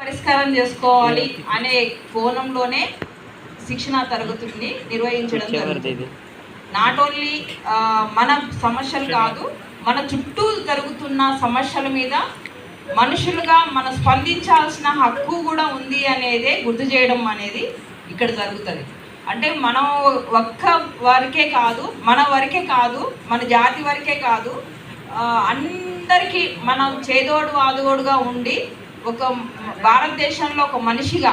పరిష్కారం చేసుకోవాలి అనే కోణంలోనే శిక్షణ తరగతుల్ని నిర్వహించడం జరుగుతుంది. నాట్ ఓన్లీ మన సమస్యలు కాదు మన చుట్టూ జరుగుతున్న సమస్యల మీద మనుషులుగా మనం స్పందించాల్సిన హక్కు కూడా ఉంది అనేదే గుర్తు చేయడం అనేది ఇక్కడ జరుగుతుంది. అంటే మనం ఒక్క వరకే కాదు మన వరకే కాదు మన జాతి వరకే కాదు అందరికీ మనం చేదోడు వాదోడుగా ఉండి ఒక భారతదేశంలో ఒక మనిషిగా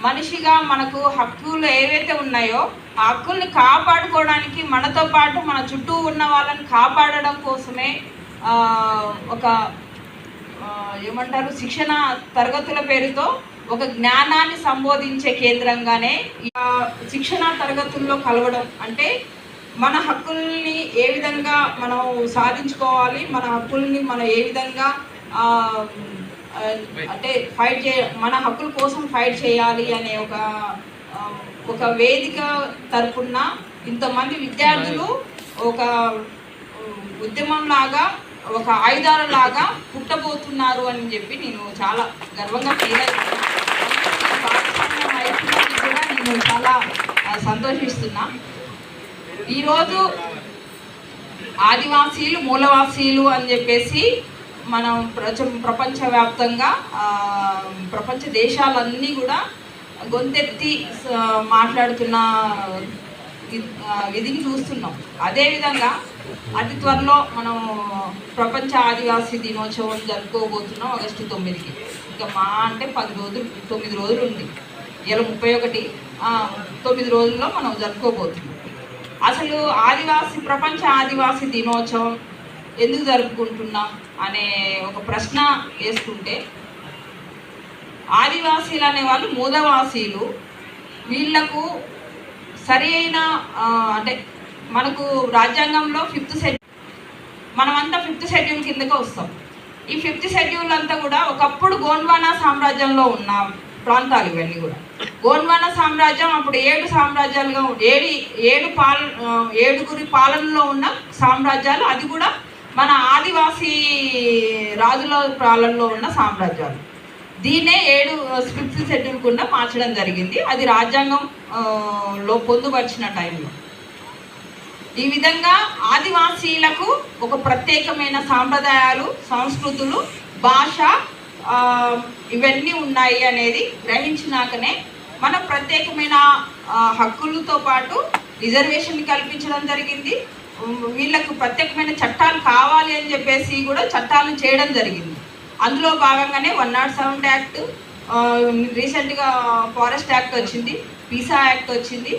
మనిషిగా మనకు హక్కులు ఏవైతే ఉన్నాయో ఆ హక్కుల్ని కాపాడుకోవడానికి మనతో పాటు మన చుట్టూ ఉన్న వాళ్ళని కాపాడడం కోసమే ఒక ఏమంటారు శిక్షణ తరగతుల పేరుతో ఒక జ్ఞానాన్ని సంబోధించే కేంద్రంగానే శిక్షణ తరగతుల్లో కలవడం అంటే మన హక్కుల్ని ఏ విధంగా మనం సాధించుకోవాలి మన హక్కుల్ని మనం ఏ విధంగా అంటే ఫైట్ చే మన హక్కుల కోసం ఫైట్ చేయాలి అనే ఒక ఒక వేదిక తరపున ఇంతమంది విద్యార్థులు ఒక ఉద్యమం లాగా ఒక ఆయుధాల లాగా పుట్టబోతున్నారు అని చెప్పి నేను చాలా గర్వంగా ఫీల్ కూడా నేను చాలా సంతోషిస్తున్నా. ఈరోజు ఆదివాసీలు మూలవాసీలు అని చెప్పేసి మనం ప్రచ ప్రపంచవ్యాప్తంగా ప్రపంచ దేశాలన్నీ కూడా గొంతెత్తి మాట్లాడుతున్న విధిని చూస్తున్నాం. అదేవిధంగా అతి త్వరలో మనం ప్రపంచ ఆదివాసీ దినోత్సవం జరుపుకోబోతున్నాం ఆగస్టు తొమ్మిదికి. ఇంకా మా అంటే పది రోజులు తొమ్మిది రోజులు ఉంది. ఇలా ముప్పై ఒకటి తొమ్మిది రోజుల్లో మనం జరుపుకోబోతున్నాం. అసలు ఆదివాసి ప్రపంచ ఆదివాసి దినోత్సవం ఎందుకు జరుపుకుంటున్నాం అనే ఒక ప్రశ్న వేసుకుంటే ఆదివాసీలు అనేవాళ్ళు మూదవాసీలు. వీళ్ళకు సరి అయిన అంటే మనకు రాజ్యాంగంలో ఫిఫ్త్ షెడ్యూల్ మనమంతా ఫిఫ్త్ షెడ్యూల్ కిందకే వస్తాం. ఈ ఫిఫ్త్ షెడ్యూల్ అంతా కూడా ఒకప్పుడు గోండ్వానా సామ్రాజ్యంలో ఉన్న ప్రాంతాలు ఇవన్నీ కూడా. గోండ్వానా సామ్రాజ్యం అప్పుడు ఏడు సామ్రాజ్యాలుగా ఏడు ఏడు పాల ఏడుగురి పాలనలో ఉన్న సామ్రాజ్యాలు అది కూడా మన ఆదివాసీ రాజుల పాలనలో ఉన్న సామ్రాజ్యాలు. దీన్నే ఏడు ఫిఫ్త్ షెడ్యూల్ కింద మార్చడం జరిగింది. అది రాజ్యాంగం లో పొందుపరిచిన టైంలో. ఈ విధంగా ఆదివాసీలకు ఒక ప్రత్యేకమైన సాంప్రదాయాలు సంస్కృతులు భాష ఇవన్నీ ఉన్నాయి అనేది గ్రహించినాకనే మన ప్రత్యేకమైన హక్కులతో పాటు రిజర్వేషన్ కల్పించడం జరిగింది. వీళ్ళకు ప్రత్యేకమైన చట్టాలు కావాలి అని చెప్పేసి కూడా చట్టాలను చేయడం జరిగింది. అందులో భాగంగానే వన్ నాట్ సెవెన్ యాక్ట్ రీసెంట్గా ఫారెస్ట్ యాక్ట్ వచ్చింది పీసా యాక్ట్ వచ్చింది.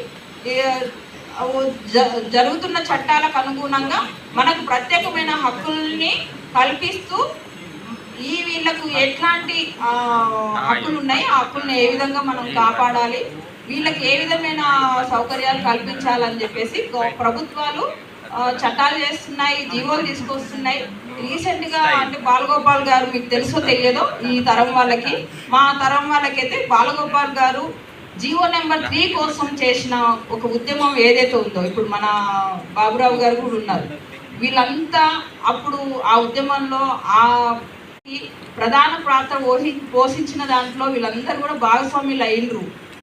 జ- జరుగుతున్న చట్టాలకు అనుగుణంగా మనకు ప్రత్యేకమైన హక్కుల్ని కల్పిస్తూ ఈ వీళ్ళకు ఎట్లాంటి హక్కులు ఉన్నాయి ఆ హక్కుల్ని ఏ విధంగా మనం కాపాడాలి వీళ్ళకి ఏ విధమైన సౌకర్యాలు కల్పించాలని చెప్పేసి ప్రభుత్వాలు చట్టాలు చేస్తున్నాయి జీవోలు తీసుకొస్తున్నాయి. రీసెంట్గా అంటే బాలగోపాల్ గారు మీకు తెలుసో తెలియదో ఈ తరం వాళ్ళకి. మా తరం వాళ్ళకైతే బాలగోపాల్ గారు జీవో నెంబర్ త్రీ కోసం చేసిన ఒక ఉద్యమం ఏదైతే ఉందో ఇప్పుడు మన బాబురావు గారు కూడా ఉన్నారు. వీళ్ళంతా అప్పుడు ఆ ఉద్యమంలో ఆ ప్రధాన పాత్ర పోషి పోషించిన దాంట్లో వీళ్ళందరూ కూడా భాగస్వాములు అయినరు.